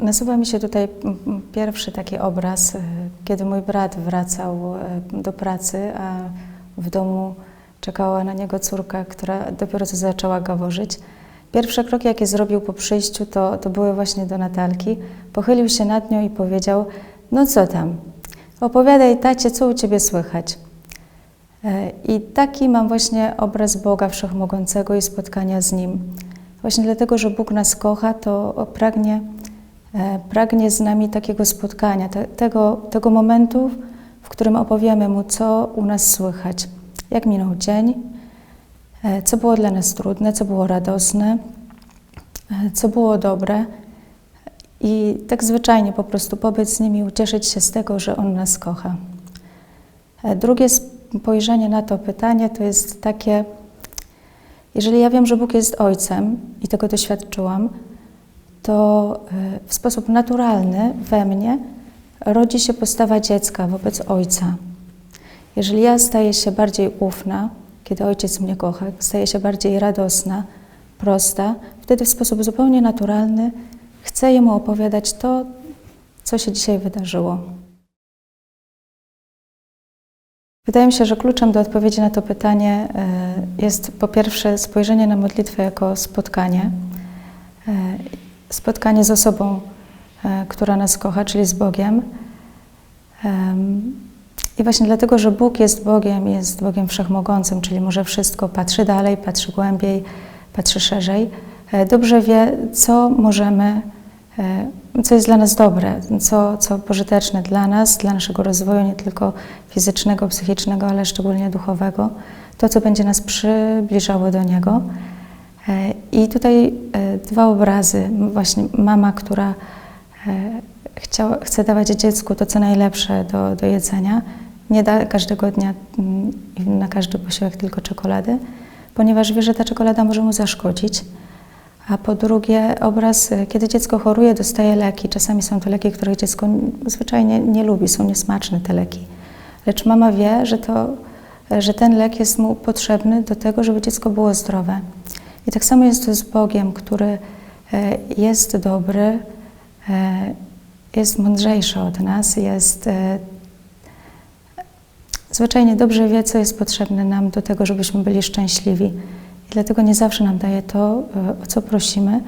Nasuwa mi się tutaj pierwszy taki obraz, e, kiedy mój brat wracał e, do pracy, a w domu czekała na niego córka, która dopiero co zaczęła gaworzyć. Pierwsze kroki, jakie zrobił po przyjściu, to, to były właśnie do Natalki. Pochylił się nad nią i powiedział: No co tam? Opowiadaj tacie, co u ciebie słychać. E, I taki mam właśnie obraz Boga Wszechmogącego i spotkania z Nim. Właśnie dlatego, że Bóg nas kocha, to pragnie, pragnie z nami takiego spotkania, te, tego, tego momentu, w którym opowiemy Mu, co u nas słychać, jak minął dzień, e, co było dla nas trudne, co było radosne, e, co było dobre. I tak zwyczajnie po prostu pobyć z Nim i ucieszyć się z tego, że On nas kocha. E, Drugie spojrzenie na to pytanie to jest takie, jeżeli ja wiem, że Bóg jest Ojcem i tego doświadczyłam, to e, w sposób naturalny we mnie rodzi się postawa dziecka wobec Ojca. Jeżeli ja staję się bardziej ufna, kiedy Ojciec mnie kocha, staję się bardziej radosna, prosta, wtedy w sposób zupełnie naturalny chcę Jemu opowiadać to, co się dzisiaj wydarzyło. Wydaje mi się, że kluczem do odpowiedzi na to pytanie e, jest po pierwsze spojrzenie na modlitwę jako spotkanie. Spotkanie z osobą, e, która nas kocha, czyli z Bogiem. Em, I właśnie dlatego, że Bóg jest Bogiem, jest Bogiem wszechmogącym, czyli może wszystko, patrzy dalej, patrzy głębiej, patrzy szerzej, e, dobrze wie, co możemy, e, co jest dla nas dobre, co, co pożyteczne dla nas, dla naszego rozwoju, nie tylko fizycznego, psychicznego, ale szczególnie duchowego, to, co będzie nas przybliżało do Niego. I tutaj e, dwa obrazy. Właśnie mama, która e, chciała, chce dawać dziecku to, co najlepsze do, do jedzenia. Nie da każdego dnia na każdy posiłek tylko czekolady, ponieważ wie, że ta czekolada może mu zaszkodzić. A po drugie, obraz, e, kiedy dziecko choruje, dostaje leki. Czasami są to leki, których dziecko zwyczajnie nie lubi, są niesmaczne te leki. Lecz mama wie, że, to, że ten lek jest mu potrzebny do tego, żeby dziecko było zdrowe. I tak samo jest z Bogiem, który e, jest dobry, e, jest mądrzejszy od nas, jest e, zwyczajnie dobrze wie, co jest potrzebne nam do tego, żebyśmy byli szczęśliwi. I dlatego nie zawsze nam daje to, o co prosimy.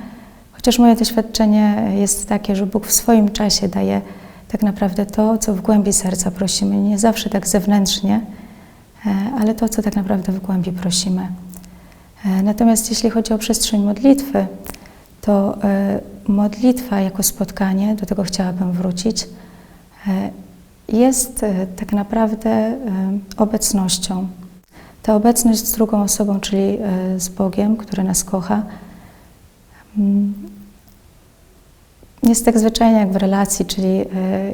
Chociaż moje doświadczenie jest takie, że Bóg w swoim czasie daje tak naprawdę to, co w głębi serca prosimy. Nie zawsze tak zewnętrznie, ale to, co tak naprawdę w głębi prosimy. E, Natomiast jeśli chodzi o przestrzeń modlitwy, to e, modlitwa jako spotkanie, do tego chciałabym wrócić, e, jest tak naprawdę obecnością. Ta obecność z drugą osobą, czyli z Bogiem, który nas kocha, mm, jest tak zwyczajnie jak w relacji, czyli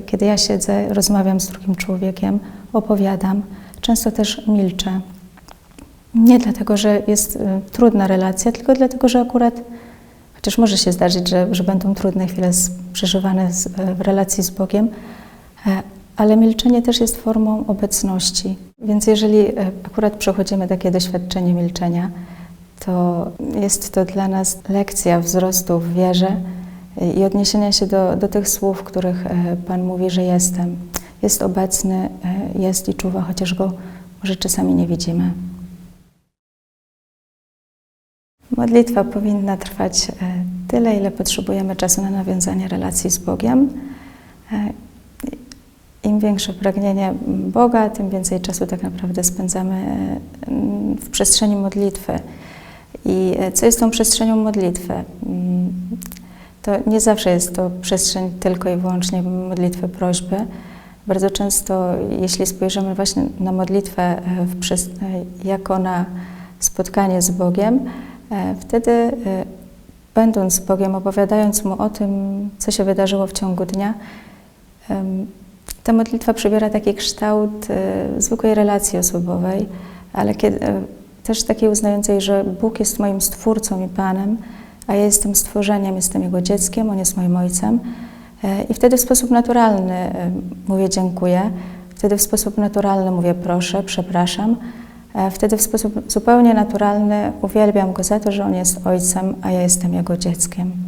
kiedy ja siedzę, rozmawiam z drugim człowiekiem, opowiadam, często też milczę. Nie dlatego, że jest y, trudna relacja, tylko dlatego, że akurat, chociaż może się zdarzyć, że, że będą trudne chwile z, przeżywane z, w relacji z Bogiem, e, ale milczenie też jest formą obecności. Więc jeżeli e, akurat przechodzimy takie doświadczenie milczenia, to jest to dla nas lekcja wzrostu w wierze e, i odniesienia się do, do tych słów, których Pan mówi, że jestem. Jest obecny, jest i czuwa, chociaż go może czasami nie widzimy. Modlitwa powinna trwać e, tyle, ile potrzebujemy czasu na nawiązanie relacji z Bogiem. E, Im większe pragnienie Boga, tym więcej czasu tak naprawdę spędzamy e, w przestrzeni modlitwy. I co jest tą przestrzenią modlitwy? Mm, to nie zawsze jest to przestrzeń tylko i wyłącznie modlitwy prośby. Bardzo często, jeśli spojrzymy właśnie na modlitwę jako na spotkanie z Bogiem, wtedy, e, będąc z Bogiem, opowiadając Mu o tym, co się wydarzyło w ciągu dnia, ta modlitwa przybiera taki kształt e, zwykłej relacji osobowej, ale kiedy, też takiej uznającej, że Bóg jest moim Stwórcą i Panem, a ja jestem stworzeniem, jestem Jego dzieckiem, On jest moim Ojcem. I wtedy w sposób naturalny mówię dziękuję, wtedy w sposób naturalny mówię proszę, przepraszam, E, wtedy w sposób zupełnie naturalny uwielbiam Go za to, że On jest Ojcem, a ja jestem Jego dzieckiem.